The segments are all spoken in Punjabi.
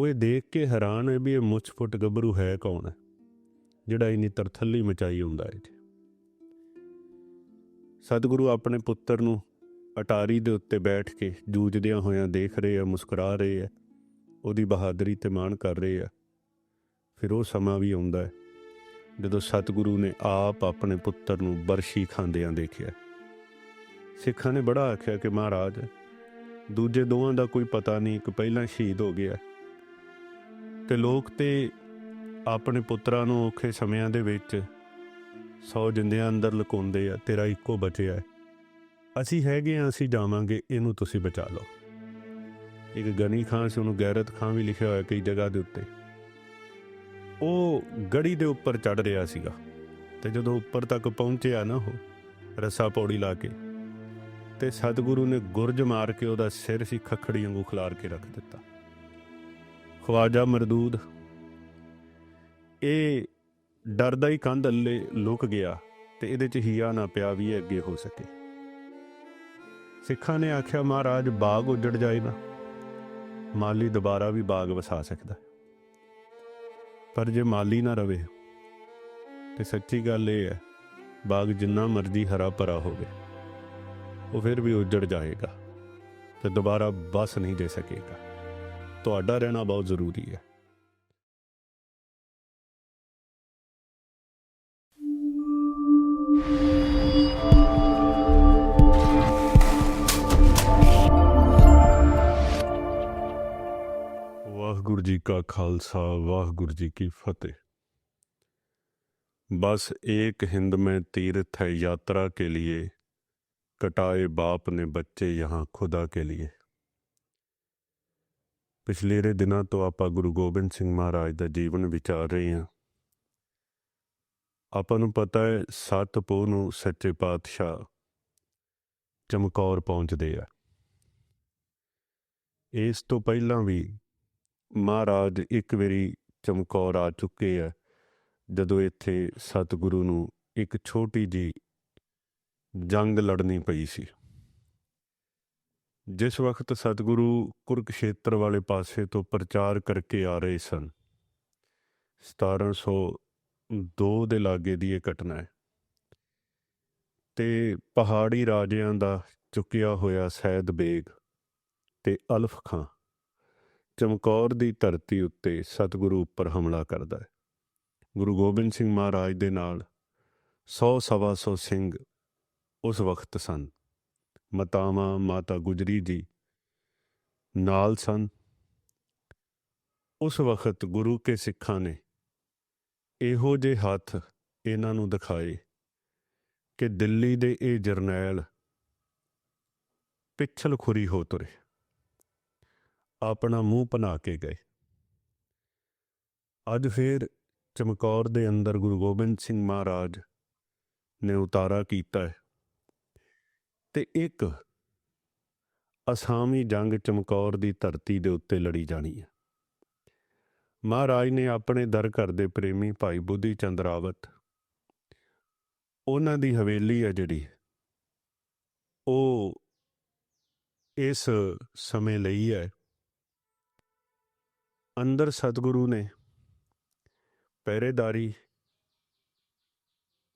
ਉਹ ਇਹ ਦੇਖ ਕੇ ਹੈਰਾਨ ਹੈ ਵੀ ਇਹ ਮੁੱਛ-ਫੁੱਟ ਗੱਭਰੂ ਹੈ ਕੌਣ ਹੈ, ਜਿਹੜਾ ਇੰਨੀ ਤਰਥੱਲੀ ਮਚਾਈ ਹੁੰਦਾ ਹੈ ਜੀ ਸਤਿਗੁਰੂ ਆਪਣੇ ਪੁੱਤਰ ਨੂੰ ਅਟਾਰੀ ਦੇ ਉੱਤੇ ਬੈਠ ਕੇ ਜੂਝਦਿਆਂ ਹੋਇਆਂ ਦੇਖ ਰਹੇ ਆ, ਮੁਸਕਰਾ ਰਹੇ ਆ, ਉਹਦੀ ਬਹਾਦਰੀ ਤੇ ਮਾਣ ਕਰ ਰਹੇ ਆ। ਫਿਰ ਉਹ ਸਮਾਂ ਵੀ ਆਉਂਦਾ ਹੈ, ਜਦੋਂ ਸਤਿਗੁਰੂ ਨੇ ਆਪ ਆਪਣੇ ਪੁੱਤਰ ਨੂੰ ਬਰਸ਼ੀ ਖਾਂਦਿਆਂ ਦੇਖਿਆ। ਸਿੱਖਾਂ ਨੇ ਬੜਾ ਆਖਿਆ ਕਿ ਮਹਾਰਾਜ, ਦੂਜੇ ਦੋਵਾਂ ਦਾ ਕੋਈ ਪਤਾ ਨਹੀਂ, ਇੱਕ ਪਹਿਲਾਂ ਸ਼ਹੀਦ ਹੋ ਗਿਆ ਤੇ ਲੋਕ ਤੇ ਆਪਣੇ ਪੁੱਤਰਾਂ ਨੂੰ ਔਖੇ ਸਮਿਆਂ ਦੇ ਵਿੱਚ ਸੌ ਜਿੰਦਿਆਂ ਅੰਦਰ ਲੁਕਾਉਂਦੇ ਆ, ਤੇਰਾ ਇੱਕੋ ਬਚਿਆ ਹੈ। ਅਸੀਂ ਹੈਗੇ ਆ ਅਸੀਂ ਜਾਵਾਂਗੇ, ਇਹਨੂੰ ਤੁਸੀਂ ਬਚਾ ਲਓ। ਇੱਕ ਗਨੀ ਖਾਨ ਸੀ, ਉਹਨੂੰ ਗੈਰਤ ਖਾਨ ਵੀ ਲਿਖਿਆ ਹੋਇਆ ਕਈ ਜਗ੍ਹਾ ਦੇ ਉੱਤੇ। ਉਹ ਗੜੀ ਦੇ ਉੱਪਰ ਚੜ ਰਿਹਾ ਸੀਗਾ ਤੇ ਜਦੋਂ ਉੱਪਰ ਤੱਕ ਪਹੁੰਚਿਆ ਨਾ ਉਹ, ਰਸਾ ਪੌੜੀ ਲਾ ਕੇ, ਤੇ ਸਤਿਗੁਰੂ ਨੇ ਗੁਰਜ ਮਾਰ ਕੇ ਉਹਦਾ ਸਿਰ ਸੀ, ਖਖੜੀ ਵਾਂਗੂ ਖਿਲਾਰ ਕੇ ਰੱਖ ਦਿੱਤਾ। ਖਵਾਜਾ ਮਰਦੂਦ। ਇਹ ਡਰਦਾ ਹੀ ਕੰਧ ਅੱਲੇ ਲੁਕ ਗਿਆ ਤੇ ਇਹਦੇ ਚ ਹੀਆ ਨਾ ਪਿਆ ਵੀ ਇਹ ਅੱਗੇ ਹੋ ਸਕੇ। ਸਿੱਖਾਂ ਨੇ ਆਖਿਆ, ਮਹਾਰਾਜ, ਬਾਗ ਉੱਜੜ ਜਾਏ ਨਾ। ਮਾਲੀ ਦੁਬਾਰਾ ਵੀ ਬਾਗ ਵਸਾ ਸਕਦਾ। ਪਰ ਜੇ ਮਾਲੀ ਨਾ ਰਵੇ, ਤੇ ਸੱਚੀ ਗੱਲ ਇਹ ਹੈ, ਬਾਗ ਜਿੰਨਾ ਮਰਜ਼ੀ ਹਰਾ ਭਰਾ ਹੋਵੇ, ਉਹ ਫਿਰ ਵੀ ਉੱਜੜ ਜਾਏਗਾ ਤੇ ਦੁਬਾਰਾ ਬਸ ਨਹੀਂ ਦੇ ਸਕੇਗਾ। ਤੁਹਾਡਾ ਰਹਿਣਾ ਬਹੁਤ ਜ਼ਰੂਰੀ ਹੈ ਵਾਹਿਗੁਰੂ ਜੀ ਕਾ ਖਾਲਸਾ ਵਾਹਿਗੁਰੂ ਜੀ ਕੀ फतेह बस एक हिंद में तीर्थ है यात्रा के लिए कटाए बाप ने बच्चे यहाँ खुदा के लिए ਪਿਛਲੇਰੇ ਦਿਨਾਂ ਤੋਂ ਆਪਾਂ ਗੁਰੂ ਗੋਬਿੰਦ ਸਿੰਘ ਮਹਾਰਾਜ ਦਾ ਜੀਵਨ ਵਿਚਾਰ ਰਹੇ ਹਾਂ। ਆਪਾਂ ਨੂੰ ਪਤਾ ਹੈ, ਸੱਤ ਪੋਹ ਨੂੰ ਸੱਚੇ ਪਾਤਸ਼ਾਹ ਚਮਕੌਰ ਪਹੁੰਚਦੇ ਆ। ਇਸ ਤੋਂ ਪਹਿਲਾਂ ਵੀ ਮਹਾਰਾਜ ਇੱਕ ਵਾਰੀ ਚਮਕੌਰ ਆ ਚੁੱਕੇ ਆ, ਜਦੋਂ ਇੱਥੇ ਸਤਿਗੁਰੂ ਨੂੰ ਇੱਕ ਛੋਟੀ ਜੀ ਜੰਗ ਲੜਨੀ ਪਈ ਸੀ। ਜਿਸ ਵਕਤ ਸਤਿਗੁਰੂ ਕੁਰਕਸ਼ੇਤਰ ਵਾਲੇ ਪਾਸੇ ਤੋਂ ਪ੍ਰਚਾਰ ਕਰਕੇ ਆ ਰਹੇ ਸਨ 1702 ਦੇ ਲਾਗੇ ਦੀ ਇਹ ਘਟਨਾ ਹੈ। ਤੇ ਪਹਾੜੀ ਰਾਜਿਆਂ ਦਾ ਚੁੱਕਿਆ ਹੋਇਆ ਸੈਦ ਬੇਗ ਤੇ ਅਲਫ ਖਾਂ ਚਮਕੌਰ ਦੀ ਧਰਤੀ ਉੱਤੇ ਸਤਿਗੁਰੂ ਉੱਪਰ ਹਮਲਾ ਕਰਦਾ ਹੈ। ਗੁਰੂ ਗੋਬਿੰਦ ਸਿੰਘ ਮਹਾਰਾਜ ਦੇ ਨਾਲ 100 ਸਵਾ ਸੌ ਸਿੰਘ ਉਸ ਵਕਤ ਸਨ। ਮਤਾਵਾਂ ਮਾਤਾ ਗੁਜਰੀ ਜੀ ਨਾਲ ਸਨ। ਉਸ ਵਕਤ ਗੁਰੂ ਕੇ ਸਿੱਖਾਂ ਨੇ ਇਹੋ ਜੇ ਹੱਥ ਇਹਨਾਂ ਨੂੰ ਦਿਖਾਏ ਕਿ ਦਿੱਲੀ ਦੇ ਇਹ ਜਰਨੈਲ ਪਿੱਛਲ ਖੁਰੀ ਹੋ ਤੁਰੇ, ਆਪਣਾ ਮੂੰਹ ਪਨਾ ਕੇ ਗਏ। ਅੱਜ ਫੇਰ ਚਮਕੌਰ ਦੇ ਅੰਦਰ ਗੁਰੂ ਗੋਬਿੰਦ ਸਿੰਘ ਮਹਾਰਾਜ ਨੇ ਉਤਾਰਾ ਕੀਤਾ ਹੈ। ਤੇ ਇੱਕ ਅਸਾਮੀ ਜੰਗ ਚਮਕੌਰ ਦੀ ਧਰਤੀ ਦੇ ਉੱਤੇ ਲੜੀ ਜਾਣੀ ਹੈ। ਮਹਾਰਾਜ ਨੇ ਆਪਣੇ ਦਰ ਘਰ ਦੇ ਪ੍ਰੇਮੀ ਭਾਈ ਬੁੱਧੀ ਚੰਦ ਰਾਵਤ, ਉਹਨਾਂ ਦੀ ਹਵੇਲੀ ਹੈ ਜਿਹੜੀ, ਉਹ ਇਸ ਸਮੇਂ ਲਈ ਹੈ। ਅੰਦਰ ਸਤਿਗੁਰੂ ਨੇ ਪਹਿਰੇਦਾਰੀ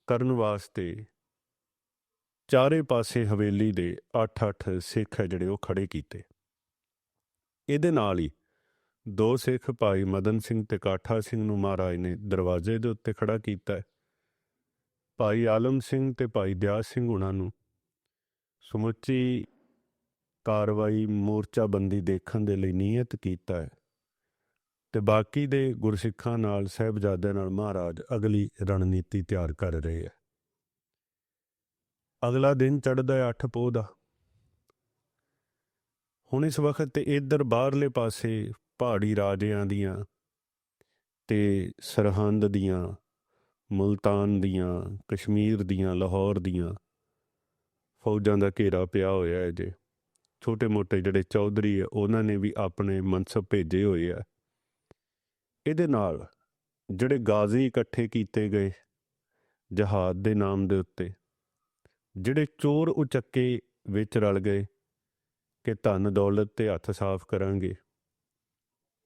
ਕਰਨ ਵਾਸਤੇ ਚਾਰੇ ਪਾਸੇ ਹਵੇਲੀ ਦੇ 8-8 ਸਿੱਖ ਹੈ ਜਿਹੜੇ ਉਹ ਖੜੇ ਕੀਤੇ। ਇਹਦੇ ਨਾਲ ਹੀ ਦੋ ਸਿੱਖ ਭਾਈ ਮਦਨ ਸਿੰਘ ਤੇ ਕਾਠਾ ਸਿੰਘ ਨੂੰ ਮਹਾਰਾਜ ਨੇ ਦਰਵਾਜ਼ੇ ਦੇ ਉੱਤੇ ਖੜਾ ਕੀਤਾ। ਭਾਈ ਆਲਮ ਸਿੰਘ ਤੇ ਭਾਈ ਦਿਆ ਸਿੰਘ ਉਹਨਾਂ ਨੂੰ ਸਮੁੱਚੀ ਕਾਰਵਾਈ ਮੋਰਚਾਬੰਦੀ ਦੇਖਣ ਦੇ ਲਈ ਨਿਯਤ ਕੀਤਾ ਹੈ ਤੇ ਬਾਕੀ ਦੇ ਗੁਰਸਿੱਖਾਂ ਨਾਲ, ਸਹਿਬਜ਼ਾਦਿਆਂ ਨਾਲ ਮਹਾਰਾਜ ਅਗਲੀ ਰਣਨੀਤੀ ਤਿਆਰ ਕਰ ਰਹੇ ਹੈ। ਅਗਲਾ ਦਿਨ ਚੜ੍ਹਦਾ ਹੈ 8 ਪੋਹ ਦਾ। ਹੁਣ ਇਸ ਵਕਤ ਤੇ ਇਧਰ ਬਾਹਰਲੇ ਪਾਸੇ ਪਹਾੜੀ ਰਾਜਿਆਂ ਦੀਆਂ ਤੇ ਸਰਹੰਦ ਦੀਆਂ, ਮੁਲਤਾਨ ਦੀਆਂ, ਕਸ਼ਮੀਰ ਦੀਆਂ, ਲਾਹੌਰ ਦੀਆਂ ਫੌਜਾਂ ਦਾ ਘੇਰਾ ਪਿਆ ਹੋਇਆ ਹੈ ਜੇ। ਛੋਟੇ-ਮੋਟੇ ਜਿਹੜੇ ਚੌਧਰੀ ਆ ਉਹਨਾਂ ਨੇ ਵੀ ਆਪਣੇ ਮਨਸਬ ਭੇਜੇ ਹੋਏ ਆ। ਇਹਦੇ ਨਾਲ ਜਿਹੜੇ ਗਾਜ਼ੀ ਇਕੱਠੇ ਕੀਤੇ ਗਏ ਜਹਾਦ ਦੇ ਨਾਮ ਦੇ ਉੱਤੇ ਜਿਹੜੇ ਚੋਰ ਉਚੱਕੇ ਵਿੱਚ ਰਲ ਗਏ ਕਿ ਧਨ ਦੌਲਤ ਤੇ ਹੱਥ ਸਾਫ਼ ਕਰਾਂਗੇ।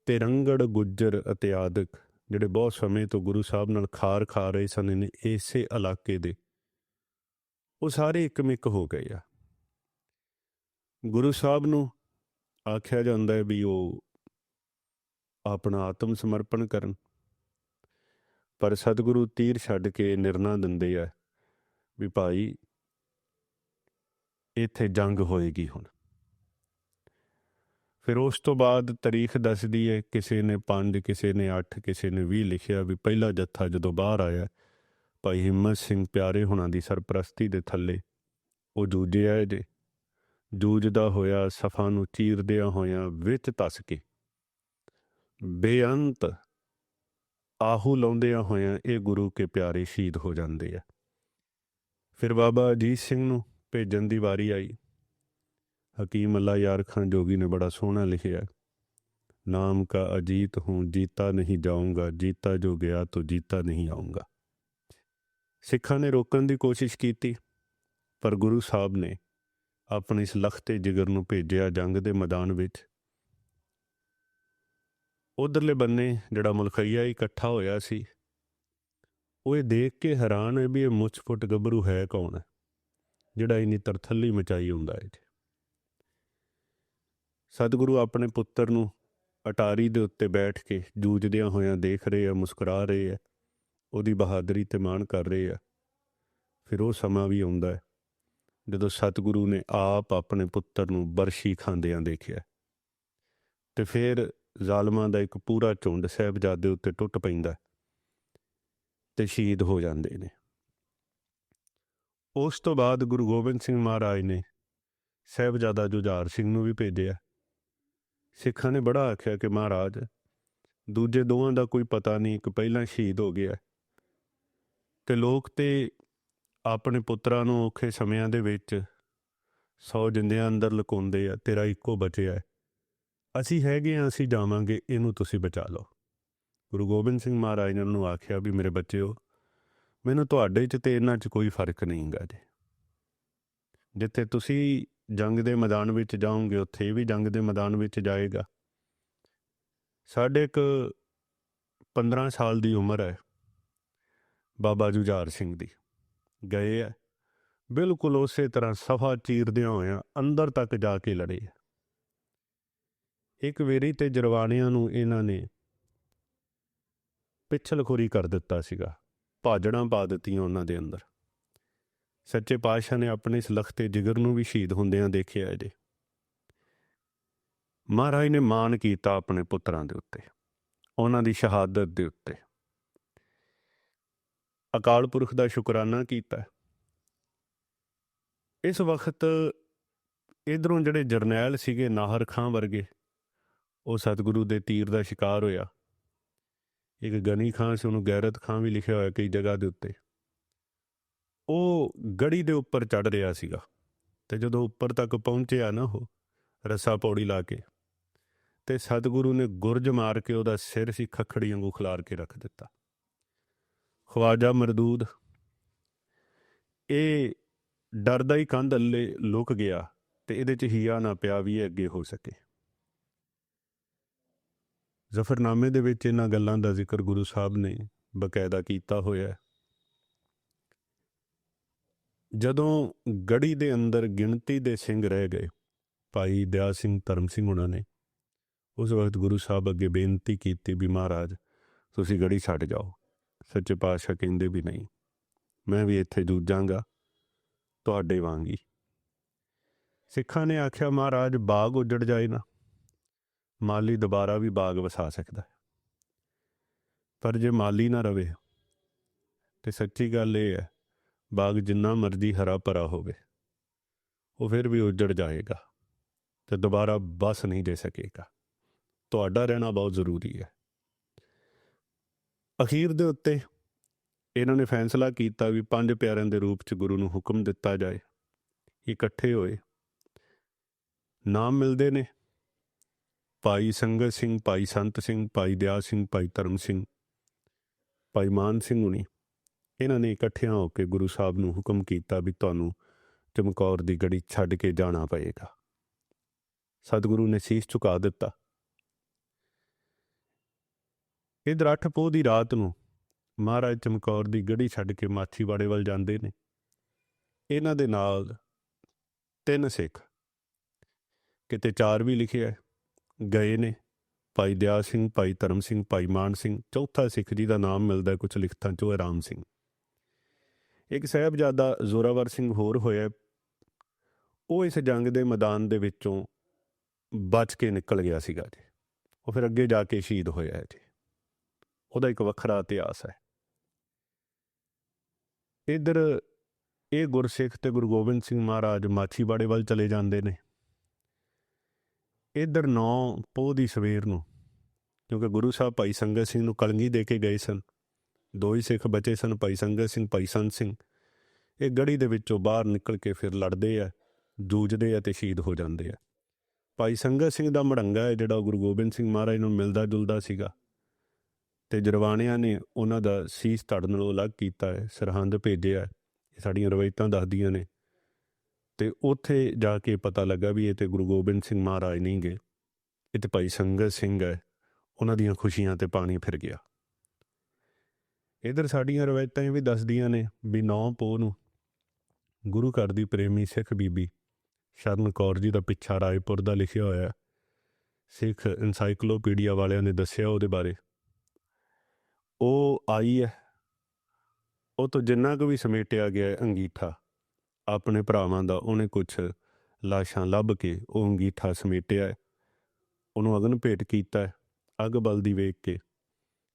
ਤੇ ਰੰਗੜ, ਗੁੱਜਰ ਅਤੇ ਆਦਿਕ ਜਿਹੜੇ ਬਹੁਤ ਸਮੇਂ ਤੋਂ ਗੁਰੂ ਸਾਹਿਬ ਨਾਲ ਖਾਰ ਖਾ ਰਹੇ ਸਨ ਇਹਨੇ ਇਸੇ ਇਲਾਕੇ ਦੇ, ਉਹ ਸਾਰੇ ਇੱਕਮਿਕ ਹੋ ਗਏ ਆ। ਗੁਰੂ ਸਾਹਿਬ ਨੂੰ ਆਖਿਆ ਜਾਂਦਾ ਹੈ ਵੀ ਉਹ ਆਪਣਾ ਆਤਮ ਸਮਰਪਣ ਕਰਨ। ਪਰ ਸਤਿਗੁਰੂ ਤੀਰ ਛੱਡ ਕੇ ਨਿਰਣਾ ਦਿੰਦੇ ਆ ਵੀ ਭਾਈ ਇੱਥੇ ਜੰਗ ਹੋਏਗੀ ਹੁਣ। ਫਿਰ ਉਸ ਤੋਂ ਬਾਅਦ ਤਾਰੀਖ ਦੱਸਦੀ ਹੈ, ਕਿਸੇ ਨੇ 5 ਕਿਸੇ ਨੇ 8 ਕਿਸੇ ਨੇ 20 ਲਿਖਿਆ ਵੀ ਪਹਿਲਾ ਜੱਥਾ ਜਦੋਂ ਬਾਹਰ ਆਇਆ, ਭਾਈ ਹਿੰਮਤ ਸਿੰਘ ਪਿਆਰੇ ਹੁਣਾਂ ਦੀ ਸਰਪ੍ਰਸਤੀ ਦੇ ਥੱਲੇ, ਉਹ ਜੂਝਿਆ ਜੇ। ਜੂਝਦਾ ਹੋਇਆ ਸਫਾ ਨੂੰ ਚੀਰਦਿਆਂ ਹੋਇਆਂ ਵਿੱਚ ਤਸ ਕੇ। ਬੇਅੰਤ ਆਹੂ ਲਾਉਂਦਿਆਂ ਹੋਇਆਂ ਇਹ ਗੁਰੂ ਕੇ ਪਿਆਰੇ ਸ਼ਹੀਦ ਹੋ ਜਾਂਦੇ ਆ। ਫਿਰ ਬਾਬਾ ਅਜੀਤ ਸਿੰਘ ਨੂੰ ਭੇਜਣ ਦੀ ਵਾਰੀ ਆਈ। ਹਕੀਮ ਅੱਲਾ ਯਾਰ ਖਾਨ ਜੋਗੀ ਨੇ ਬੜਾ ਸੋਹਣਾ ਲਿਖਿਆ, ਨਾਮ ਕਾ ਅਜੀਤ ਹੂੰ, ਜੀਤਾ ਨਹੀਂ ਜਾਊਂਗਾ, ਜੀਤਾ ਜੋ ਗਿਆ ਤੋ ਜੀਤਾ ਨਹੀਂ ਆਊਂਗਾ। ਸਿੱਖਾਂ ਨੇ ਰੋਕਣ ਦੀ ਕੋਸ਼ਿਸ਼ ਕੀਤੀ, ਪਰ ਗੁਰੂ ਸਾਹਿਬ ਨੇ ਆਪਣੇ ਇਸ ਲਖਤੇ ਜਿਗਰ ਨੂੰ ਭੇਜਿਆ ਜੰਗ ਦੇ ਮੈਦਾਨ ਵਿੱਚ। ਉਧਰਲੇ ਬੰਨੇ ਜਿਹੜਾ ਮੁਲਖਈਆ ਇਕੱਠਾ ਹੋਇਆ ਸੀ, ਉਹ ਇਹ ਦੇਖ ਕੇ ਹੈਰਾਨ ਹੋਏ ਵੀ ਇਹ ਮੁੱਛ-ਫੁੱਟ ਗੱਭਰੂ ਹੈ ਕੌਣ ਹੈ। ਜਿਹੜਾ ਇਨੀ ਤਰਥੱਲੀ ਮਚਾਈ ਹੁੰਦਾ ਹੈ ਸਤਿਗੁਰੂ ਆਪਣੇ ਪੁੱਤਰ ਨੂੰ ਅਟਾਰੀ ਦੇ ਉੱਤੇ ਬੈਠ ਕੇ ਜੂਝਦਿਆਂ ਹੋਇਆਂ ਦੇਖ ਰਹੇ ਆ, ਮੁਸਕਰਾ ਰਹੇ ਆ, ਉਹਦੀ ਬਹਾਦਰੀ ਤੇ ਮਾਣ ਕਰ ਰਹੇ ਆ। ਫਿਰ ਉਹ ਸਮਾਂ ਵੀ ਆਉਂਦਾ ਹੈ, ਜਦੋਂ ਸਤਿਗੁਰੂ ਨੇ ਆਪ ਆਪਣੇ ਪੁੱਤਰ ਨੂੰ ਬਰਸ਼ੀ ਖਾਂਦਿਆਂ ਦੇਖਿਆ। ਤੇ ਫਿਰ ਜ਼ਾਲਮਾਂ ਦਾ ਇੱਕ ਪੂਰਾ ਝੁੰਡ ਸਾਹਿਬਜ਼ਾਦੇ ਉੱਤੇ ਟੁੱਟ ਪੈਂਦਾ ਤੇ ਸ਼ਹੀਦ ਹੋ ਜਾਂਦੇ ਨੇ। ਉਸ ਤੋਂ ਬਾਅਦ ਗੁਰੂ ਗੋਬਿੰਦ ਸਿੰਘ ਮਹਾਰਾਜ ਨੇ ਸਾਹਿਬਜ਼ਾਦਾ ਜੁਝਾਰ ਸਿੰਘ ਨੂੰ ਵੀ ਭੇਜਿਆ। ਸਿੱਖਾਂ ਨੇ ਬੜਾ ਆਖਿਆ ਕਿ ਮਹਾਰਾਜ, ਦੂਜੇ ਦੋਵਾਂ ਦਾ ਕੋਈ ਪਤਾ ਨਹੀਂ, ਇੱਕ ਪਹਿਲਾਂ ਸ਼ਹੀਦ ਹੋ ਗਿਆ। ਤੇ ਲੋਕ ਤੇ ਆਪਣੇ ਪੁੱਤਰਾਂ ਨੂੰ ਔਖੇ ਸਮਿਆਂ ਦੇ ਵਿੱਚ ਸੌ ਜਿੰਦਿਆਂ ਅੰਦਰ ਲੁਕਾਉਂਦੇ ਆ, ਤੇਰਾ ਇੱਕੋ ਬਚਿਆ ਅਸੀਂ ਹੈਗੇ ਆ ਅਸੀਂ ਜਾਵਾਂਗੇ, ਇਹਨੂੰ ਤੁਸੀਂ ਬਚਾ ਲਓ। ਗੁਰੂ ਗੋਬਿੰਦ ਸਿੰਘ ਮਹਾਰਾਜ ਨੇ ਉਹਨੂੰ ਆਖਿਆ ਵੀ ਮੇਰੇ ਬੱਚਿਓ ਮੈਨੂੰ ਤੁਹਾਡੇ 'ਚ ਤੇ ਇਹਨਾਂ 'ਚ ਕੋਈ ਫ਼ਰਕ ਨਹੀਂਗਾ ਜੀ। ਜਿੱਥੇ ਤੁਸੀਂ ਜੰਗ ਦੇ ਮੈਦਾਨ ਵਿੱਚ ਜਾਓਗੇ, ਉੱਥੇ ਵੀ ਜੰਗ ਦੇ ਮੈਦਾਨ ਵਿੱਚ ਜਾਏਗਾ। ਸਾਡੇ ਇੱਕ 15 ਸਾਲ ਦੀ ਉਮਰ ਹੈ, ਬਾਬਾ ਜੁਝਾਰ ਸਿੰਘ ਦੀ। ਗਏ ਆ ਬਿਲਕੁਲ ਉਸੇ ਤਰ੍ਹਾਂ ਸਫਾ ਚੀਰਦਿਆਂ ਹੋਇਆਂ ਅੰਦਰ ਤੱਕ ਜਾ ਕੇ ਲੜੇ ਇੱਕ ਵੇਰੀ ਤੇ ਜਰਵਾਣਿਆਂ ਨੂੰ ਇਹਨਾਂ ਨੇ ਪਿੱਛਲਖੋਰੀ ਕਰ ਦਿੱਤਾ ਸੀਗਾ। ਭਾਜੜਾਂ ਪਾ ਦਿੱਤੀਆਂ ਉਹਨਾਂ ਦੇ ਅੰਦਰ। ਸੱਚੇ ਪਾਤਸ਼ਾਹ ਨੇ ਆਪਣੇ ਇਸ ਲਖਤੇ ਜਿਗਰ ਨੂੰ ਵੀ ਸ਼ਹੀਦ ਹੁੰਦਿਆਂ ਦੇਖਿਆ ਜੇ। ਮਹਾਰਾਜ ਨੇ ਮਾਣ ਕੀਤਾ ਆਪਣੇ ਪੁੱਤਰਾਂ ਦੇ ਉੱਤੇ, ਉਹਨਾਂ ਦੀ ਸ਼ਹਾਦਤ ਦੇ ਉੱਤੇ। ਅਕਾਲ ਪੁਰਖ ਦਾ ਸ਼ੁਕਰਾਨਾ ਕੀਤਾ ਇਸ ਵਕਤ ਇਧਰੋਂ ਜਿਹੜੇ ਜਰਨੈਲ ਸੀਗੇ ਨਾਹਰ ਖਾਂ ਵਰਗੇ, ਉਹ ਸਤਿਗੁਰੂ ਦੇ ਤੀਰ ਦਾ ਸ਼ਿਕਾਰ ਹੋਇਆ। ਇੱਕ ਗਨੀ ਖਾਂ ਸੀ, ਉਹਨੂੰ ਗੈਰਤ ਖਾਂ ਵੀ ਲਿਖਿਆ ਹੋਇਆ ਕਈ ਜਗ੍ਹਾ ਦੇ ਉੱਤੇ। ਉਹ ਗੜੀ ਦੇ ਉੱਪਰ ਚੜ ਰਿਹਾ ਸੀਗਾ ਤੇ ਜਦੋਂ ਉੱਪਰ ਤੱਕ ਪਹੁੰਚਿਆ ਨਾ ਉਹ, ਰਸਾ ਪੌੜੀ ਲਾ ਕੇ, ਤੇ ਸਤਿਗੁਰੂ ਨੇ ਗੁਰਜ ਮਾਰ ਕੇ ਉਹਦਾ ਸਿਰ ਸੀ ਖਖੜੀ ਵਾਂਗੂ ਖਿਲਾਰ ਕੇ ਰੱਖ ਦਿੱਤਾ। ਖਵਾਜਾ ਮਰਦੂਦ, ਇਹ ਡਰਦਾ ਹੀ ਕੰਧ ਅੱਲੇ ਲੁਕ ਗਿਆ ਤੇ ਇਹਦੇ ਚ ਹੀਆ ਨਾ ਪਿਆ ਵੀ ਇਹ ਅੱਗੇ ਹੋ ਸਕੇ। ਜ਼ਫਰਨਾਮੇ ਦੇ ਵਿੱਚ ਇਹਨਾਂ ਗੱਲਾਂ ਦਾ ਜ਼ਿਕਰ ਗੁਰੂ ਸਾਹਿਬ ਨੇ ਬਕਾਇਦਾ ਕੀਤਾ ਹੋਇਆ ਹੈ। ਜਦੋਂ ਗੜੀ ਦੇ ਅੰਦਰ ਗਿਣਤੀ ਦੇ ਸਿੰਘ ਰਹਿ ਗਏ, ਭਾਈ ਦਿਆ ਸਿੰਘ, ਧਰਮ ਸਿੰਘ ਉਹਨਾਂ ਨੇ, ਉਸ ਵਕਤ ਗੁਰੂ ਸਾਹਿਬ ਅੱਗੇ ਬੇਨਤੀ ਕੀਤੀ ਵੀ ਮਹਾਰਾਜ, ਤੁਸੀਂ ਗੜੀ ਛੱਡ ਜਾਓ, ਸੱਚੇ ਪਾਤਸ਼ਾਹ ਕਹਿੰਦੇ ਵੀ ਨਹੀਂ, ਮੈਂ ਵੀ ਇੱਥੇ ਜੂਝਾਂਗਾ, ਤੁਹਾਡੇ ਵਾਂਗੀ ਸਿੱਖਾਂ ਨੇ ਆਖਿਆ, ਮਹਾਰਾਜ, ਬਾਗ ਉੱਜੜ ਜਾਏ ਨਾ। ਮਾਲੀ ਦੁਬਾਰਾ ਵੀ ਬਾਗ ਵਸਾ ਸਕਦਾ ਹੈ। ਪਰ ਜੇ ਮਾਲੀ ਨਾ ਰਵੇ, ਤੇ ਸੱਚੀ ਗੱਲ ਇਹ ਹੈ, ਬਾਗ ਜਿੰਨਾ ਮਰਜ਼ੀ ਹਰਾ ਭਰਾ ਹੋਵੇ, ਉਹ ਫਿਰ ਵੀ ਉੱਜੜ ਜਾਏਗਾ ਤੇ ਦੁਬਾਰਾ ਬਸ ਨਹੀਂ ਦੇ ਸਕੇਗਾ। ਤੁਹਾਡਾ ਰਹਿਣਾ ਬਹੁਤ ਜ਼ਰੂਰੀ ਹੈ। ਅਖੀਰ ਦੇ ਉੱਤੇ ਇਹਨਾਂ ਨੇ ਫੈਸਲਾ ਕੀਤਾ ਵੀ ਪੰਜ ਪਿਆਰਿਆਂ ਦੇ ਰੂਪ 'ਚ ਗੁਰੂ ਨੂੰ ਹੁਕਮ ਦਿੱਤਾ ਜਾਏ, ਇਕੱਠੇ ਹੋਏ। ਨਾਮ ਮਿਲਦੇ ਨੇ। ਭਾਈ ਸੰਗਤ ਸਿੰਘ ਭਾਈ ਸੰਤ ਸਿੰਘ ਭਾਈ ਦਿਆ ਸਿੰਘ ਭਾਈ ਧਰਮ ਸਿੰਘ ਭਾਈ ਮਾਨ ਸਿੰਘ ਹੁਣੀ ਇਹਨਾਂ ਨੇ ਇਕੱਠਿਆਂ ਹੋ ਕੇ ਗੁਰੂ ਸਾਹਿਬ ਨੂੰ ਹੁਕਮ ਕੀਤਾ ਵੀ ਤੁਹਾਨੂੰ ਚਮਕੌਰ ਦੀ ਗੜੀ ਛੱਡ ਕੇ ਜਾਣਾ ਪਏਗਾ। ਸਤਿਗੁਰੂ ਨੇ ਸੀਸ ਝੁਕਾ ਦਿੱਤਾ। ਇਧਰ ਅੱਠ ਪੋਹ ਦੀ ਰਾਤ ਨੂੰ ਮਹਾਰਾਜ ਚਮਕੌਰ ਦੀ ਗੜੀ ਛੱਡ ਕੇ ਮਾਛੀਵਾੜੇ ਵੱਲ ਜਾਂਦੇ ਨੇ। ਇਹਨਾਂ ਦੇ ਨਾਲ ਤਿੰਨ ਸਿੱਖ ਕਿਤੇ ਚਾਰ ਵੀ ਲਿਖਿਆ ਹੈ, ਗਏ ਨੇ। ਭਾਈ ਦਿਆ ਸਿੰਘ, ਭਾਈ ਧਰਮ ਸਿੰਘ, ਭਾਈ ਮਾਨ ਸਿੰਘ, ਚੌਥਾ ਸਿੱਖ ਜੀ ਦਾ ਨਾਮ ਮਿਲਦਾ ਕੁਝ ਲਿਖਤਾਂ ਚੋਂ ਆਰਾਮ ਸਿੰਘ। ਇੱਕ ਸਾਹਿਬਜ਼ਾਦਾ ਜ਼ੋਰਾਵਰ ਸਿੰਘ ਹੋਰ ਹੋਇਆ। ਉਹ ਇਸ ਜੰਗ ਦੇ ਮੈਦਾਨ ਦੇ ਵਿੱਚੋਂ ਬਚ ਕੇ ਨਿਕਲ ਗਿਆ ਸੀਗਾ ਜੀ। ਉਹ ਫਿਰ ਅੱਗੇ ਜਾ ਕੇ ਸ਼ਹੀਦ ਹੋਇਆ ਹੈ ਜੀ। ਉਹਦਾ ਇੱਕ ਵੱਖਰਾ ਇਤਿਹਾਸ ਹੈ। ਇਧਰ ਇਹ ਗੁਰਸਿੱਖ ਤੇ ਗੁਰੂ ਗੋਬਿੰਦ ਸਿੰਘ ਮਹਾਰਾਜ ਮਾਛੀਵਾੜੇ ਵੱਲ ਚਲੇ ਜਾਂਦੇ ਨੇ। ਇਧਰ 9 ਪੋਹ ਦੀ ਸਵੇਰ ਨੂੰ, ਕਿਉਂਕਿ ਗੁਰੂ ਸਾਹਿਬ ਭਾਈ ਸੰਗਤ ਸਿੰਘ ਨੂੰ ਕਲਗੀ ਦੇ ਕੇ ਗਏ ਸਨ। ਦੋ ਹੀ ਸਿੱਖ ਬਚੇ ਸਨ, ਭਾਈ ਸੰਗਤ ਸਿੰਘ, ਭਾਈ ਸੰਤ ਸਿੰਘ। ਇਹ ਗੜੀ ਦੇ ਵਿੱਚੋਂ ਬਾਹਰ ਨਿਕਲ ਕੇ ਫਿਰ ਲੜਦੇ ਆ, ਜੂਝਦੇ ਆ ਤੇ ਸ਼ਹੀਦ ਹੋ ਜਾਂਦੇ ਆ। ਭਾਈ ਸੰਗਤ ਸਿੰਘ ਦਾ ਮੜੰਗਾ ਹੈ ਜਿਹੜਾ ਗੁਰੂ ਗੋਬਿੰਦ ਸਿੰਘ ਮਹਾਰਾਜ ਨੂੰ ਮਿਲਦਾ ਜੁਲਦਾ ਸੀਗਾ। ਤੇ ਜਰਵਾਣਿਆਂ ਨੇ ਉਹਨਾਂ ਦਾ ਸੀਸ ਧੜ ਨਾਲੋਂ ਅਲੱਗ ਕੀਤਾ ਹੈ, ਸਰਹੰਦ ਭੇਜਿਆ ਇਹ ਸਾਡੀਆਂ ਰਵਾਇਤਾਂ ਦੱਸਦੀਆਂ ਨੇ। ਤੇ ਉੱਥੇ ਜਾ ਕੇ ਪਤਾ ਲੱਗਾ ਵੀ ਇਹ ਤੇ ਗੁਰੂ ਗੋਬਿੰਦ ਸਿੰਘ ਮਹਾਰਾਜ ਨਹੀਂ ਗਏ। ਇਹ ਤੇ ਭਾਈ ਸੰਗਤ ਸਿੰਘ ਹੈ। ਉਹਨਾਂ ਦੀਆਂ ਖੁਸ਼ੀਆਂ ਤੇ ਪਾਣੀ ਫਿਰ ਗਿਆ। ਇਧਰ ਸਾਡੀਆਂ ਰਵਾਇਤਾਂ ਇਹ ਵੀ ਦੱਸਦੀਆਂ ਨੇ ਵੀ ਨੌ ਪੋਹ ਨੂੰ ਗੁਰੂ ਘਰ ਦੀ ਪ੍ਰੇਮੀ ਸਿੱਖ ਬੀਬੀ ਸ਼ਰਨ ਕੌਰ ਜੀ ਦਾ ਪਿੱਛਾ ਰਾਏਪੁਰ ਦਾ ਲਿਖਿਆ ਹੋਇਆ ਸਿੱਖ ਐਨਸਾਈਕਲੋਪੀਡੀਆ ਵਾਲਿਆਂ ਨੇ ਦੱਸਿਆ ਉਹਦੇ ਬਾਰੇ। ਉਹ ਆਈ ਹੈ। ਉਹ ਤੋਂ ਜਿੰਨਾ ਕੁ ਵੀ ਸਮੇਟਿਆ ਗਿਆ ਅੰਗੀਠਾ। ਆਪਣੇ ਭਰਾਵਾਂ ਦਾ ਉਹਨੇ ਕੁਝ ਲਾਸ਼ਾਂ ਲੱਭ ਕੇ ਉਹ ਅੰਗੀਠਾ ਸਮੇਟਿਆ ਉਹਨੂੰ ਅਗਨ ਭੇਟ ਕੀਤਾ ਅੱਗ ਬਲਦੀ ਵੇਖ ਕੇ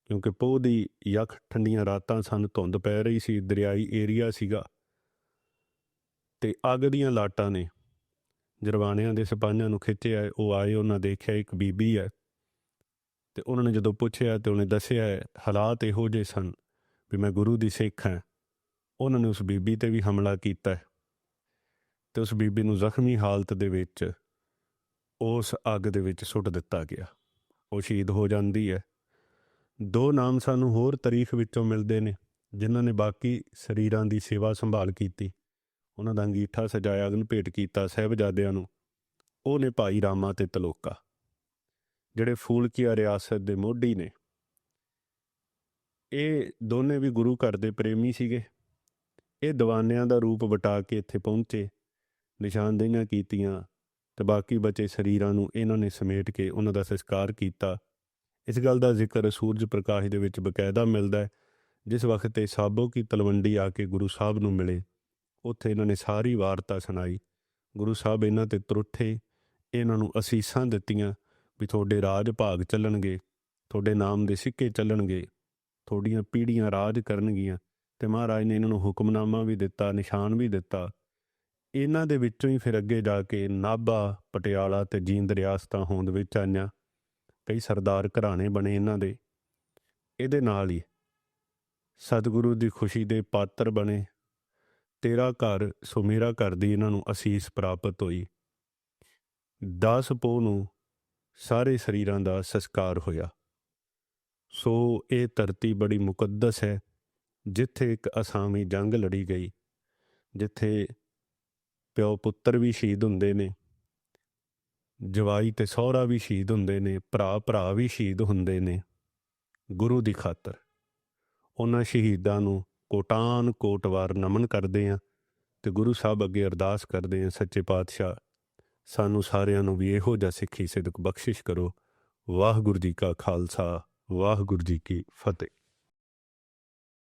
ਕਿਉਂਕਿ ਪੋਹ ਦੀ ਯਖ ਠੰਡੀਆਂ ਰਾਤਾਂ ਸਨ ਧੁੰਦ ਪੈ ਰਹੀ ਸੀ ਦਰਿਆਈ ਏਰੀਆ ਸੀਗਾ। ਤੇ ਅੱਗ ਦੀਆਂ ਲਾਟਾਂ ਨੇ ਜਰਵਾਣਿਆਂ ਦੇ ਸਿਪਾਹੀਆਂ ਨੂੰ ਖਿੱਚਿਆ ਉਹ ਆਏ ਉਹਨਾਂ ਦੇਖਿਆ ਇੱਕ ਬੀਬੀ ਹੈ। ਤੇ ਉਹਨਾਂ ਨੇ ਜਦੋਂ ਪੁੱਛਿਆ ਤੇ ਉਹਨੇ ਦੱਸਿਆ ਹੈ, ਹਾਲਾਤ ਇਹੋ ਜਿਹੇ ਸਨ ਵੀ ਮੈਂ ਗੁਰੂ ਦੀ ਸਿੱਖ ਹਾਂ। ਉਹਨਾਂ ਨੇ ਉਸ ਬੀਬੀ ਤੇ ਵੀ ਹਮਲਾ ਕੀਤਾ ਤੇ ਉਸ ਬੀਬੀ ਨੂੰ ਜ਼ਖਮੀ ਹਾਲਤ ਦੇ ਵਿੱਚ ਉਸ ਅੱਗ ਦੇ ਵਿੱਚ ਸੁੱਟ ਦਿੱਤਾ ਗਿਆ। ਉਹ ਸ਼ਹੀਦ ਹੋ ਜਾਂਦੀ ਹੈ। ਦੋ ਨਾਮ ਸਾਨੂੰ ਹੋਰ ਤਾਰੀਖ ਵਿੱਚੋਂ ਮਿਲਦੇ ਨੇ, ਜਿਨ੍ਹਾਂ ਨੇ ਬਾਕੀ ਸਰੀਰਾਂ ਦੀ ਸੇਵਾ ਸੰਭਾਲ ਕੀਤੀ। ਉਹਨਾਂ ਦਾ ਅੰਗੀਠਾ ਸਜਾਇਆ ਅਗਨ ਭੇਟ ਕੀਤਾ ਸਹਿਬਜ਼ਾਦਿਆਂ ਨੂੰ। ਉਹ ਨੇ ਭਾਈ ਰਾਮਾ ਤੇ ਤਲੋਕਾ, ਜਿਹੜੇ ਫੂਲਕੀਆ ਰਿਆਸਤ ਦੇ ਮੋਢੀ ਨੇ। ਇਹ ਦੋਨੇ ਵੀ ਗੁਰੂ ਘਰ ਦੇ ਪ੍ਰੇਮੀ ਸੀਗੇ। ਇਹ ਦੀਵਾਨਿਆਂ ਦਾ ਰੂਪ ਵਟਾ ਕੇ ਇੱਥੇ ਪਹੁੰਚੇ। ਨਿਸ਼ਾਨਦੇਹੀਆਂ ਕੀਤੀਆਂ ਤੇ ਬਾਕੀ ਬਚੇ ਸਰੀਰਾਂ ਨੂੰ ਇਹਨਾਂ ਨੇ ਸਮੇਟ ਕੇ ਉਹਨਾਂ ਦਾ ਸੰਸਕਾਰ ਕੀਤਾ। ਇਸ ਗੱਲ ਦਾ ਜ਼ਿਕਰ ਸੂਰਜ ਪ੍ਰਕਾਸ਼ ਦੇ ਵਿੱਚ ਬਕਾਇਦਾ ਮਿਲਦਾ ਹੈ, ਜਿਸ ਵਕਤ ਤੇ ਸਾਬੋ ਕੀ ਤਲਵੰਡੀ ਆ ਕੇ ਗੁਰੂ ਸਾਹਿਬ ਨੂੰ ਮਿਲੇ, ਉੱਥੇ ਇਹਨਾਂ ਨੇ ਸਾਰੀ ਵਾਰਤਾ ਸੁਣਾਈ। ਗੁਰੂ ਸਾਹਿਬ ਇਹਨਾਂ ਤੇ ਤਰੁੱਠੇ, ਇਹਨਾਂ ਨੂੰ ਅਸੀਸਾਂ ਦਿੱਤੀਆਂ ਵੀ ਤੁਹਾਡੇ ਰਾਜ ਭਾਗ ਚੱਲਣਗੇ, ਤੁਹਾਡੇ ਨਾਮ ਦੇ ਸਿੱਕੇ ਚੱਲਣਗੇ, ਤੁਹਾਡੀਆਂ ਪੀੜ੍ਹੀਆਂ ਰਾਜ ਕਰਨਗੀਆਂ ਤੇ ਮਹਾਰਾਜ ਨੇ ਇਹਨਾਂ ਨੂੰ ਹੁਕਮਨਾਮਾ ਵੀ ਦਿੱਤਾ, ਨਿਸ਼ਾਨ ਵੀ ਦਿੱਤਾ। ਇਹਨਾਂ ਦੇ ਵਿੱਚੋਂ ਹੀ ਫਿਰ ਅੱਗੇ ਜਾ ਕੇ ਨਾਭਾ, ਪਟਿਆਲਾ ਤੇ ਜੀਂਦ ਰਿਆਸਤਾਂ ਹੋਂਦ ਵਿੱਚ ਆਈਆਂ। ਕਈ ਸਰਦਾਰ ਘਰਾਣੇ ਬਣੇ ਇਹਨਾਂ ਦੇ। ਇਹਦੇ ਨਾਲ ਹੀ ਸਤਿਗੁਰੂ ਦੀ ਖੁਸ਼ੀ ਦੇ ਪਾਤਰ ਬਣੇ। ਤੇਰਾ ਘਰ ਸੋ ਮੇਰਾ ਘਰ ਦੀ ਇਹਨਾਂ ਨੂੰ ਅਸੀਸ ਪ੍ਰਾਪਤ ਹੋਈ। 10 ਪੋਹ ਨੂੰ ਸਾਰੇ ਸਰੀਰਾਂ ਦਾ ਸੰਸਕਾਰ ਹੋਇਆ। ਸੋ ਇਹ ਧਰਤੀ ਬੜੀ ਮੁਕੱਦਸ ਹੈ, ਜਿੱਥੇ ਇੱਕ ਅਸਾਮੀ ਜੰਗ ਲੜੀ ਗਈ, ਜਿੱਥੇ ਪਿਓ ਪੁੱਤਰ ਵੀ ਸ਼ਹੀਦ ਹੁੰਦੇ ਨੇ। ਜਵਾਈ ਤੇ ਸਹੁਰਾ ਵੀ ਸ਼ਹੀਦ ਹੁੰਦੇ ਨੇ, ਭਰਾ ਭਰਾ ਵੀ ਸ਼ਹੀਦ ਹੁੰਦੇ ਨੇ। ਗੁਰੂ ਦੀ ਖਾਤਰ ਉਹਨਾਂ ਸ਼ਹੀਦਾਂ ਨੂੰ ਕੋਟਾਨ ਕੋਟਵਾਰ ਨਮਨ ਕਰਦੇ ਆ ਤੇ ਗੁਰੂ ਸਾਹਿਬ ਅੱਗੇ ਅਰਦਾਸ ਕਰਦੇ ਆ ਸੱਚੇ ਪਾਤਸ਼ਾਹ, ਸਾਨੂੰ ਸਾਰਿਆਂ ਨੂੰ ਵੀ ਇਹੋ ਜਿਹਾ ਸਿੱਖੀ ਸਿਦਕ ਬਖਸ਼ਿਸ਼ ਕਰੋ। ਵਾਹਿਗੁਰੂ ਜੀ ਕਾ ਖਾਲਸਾ, ਵਾਹਿਗੁਰੂ ਜੀ ਕੀ ਫਤਿਹ।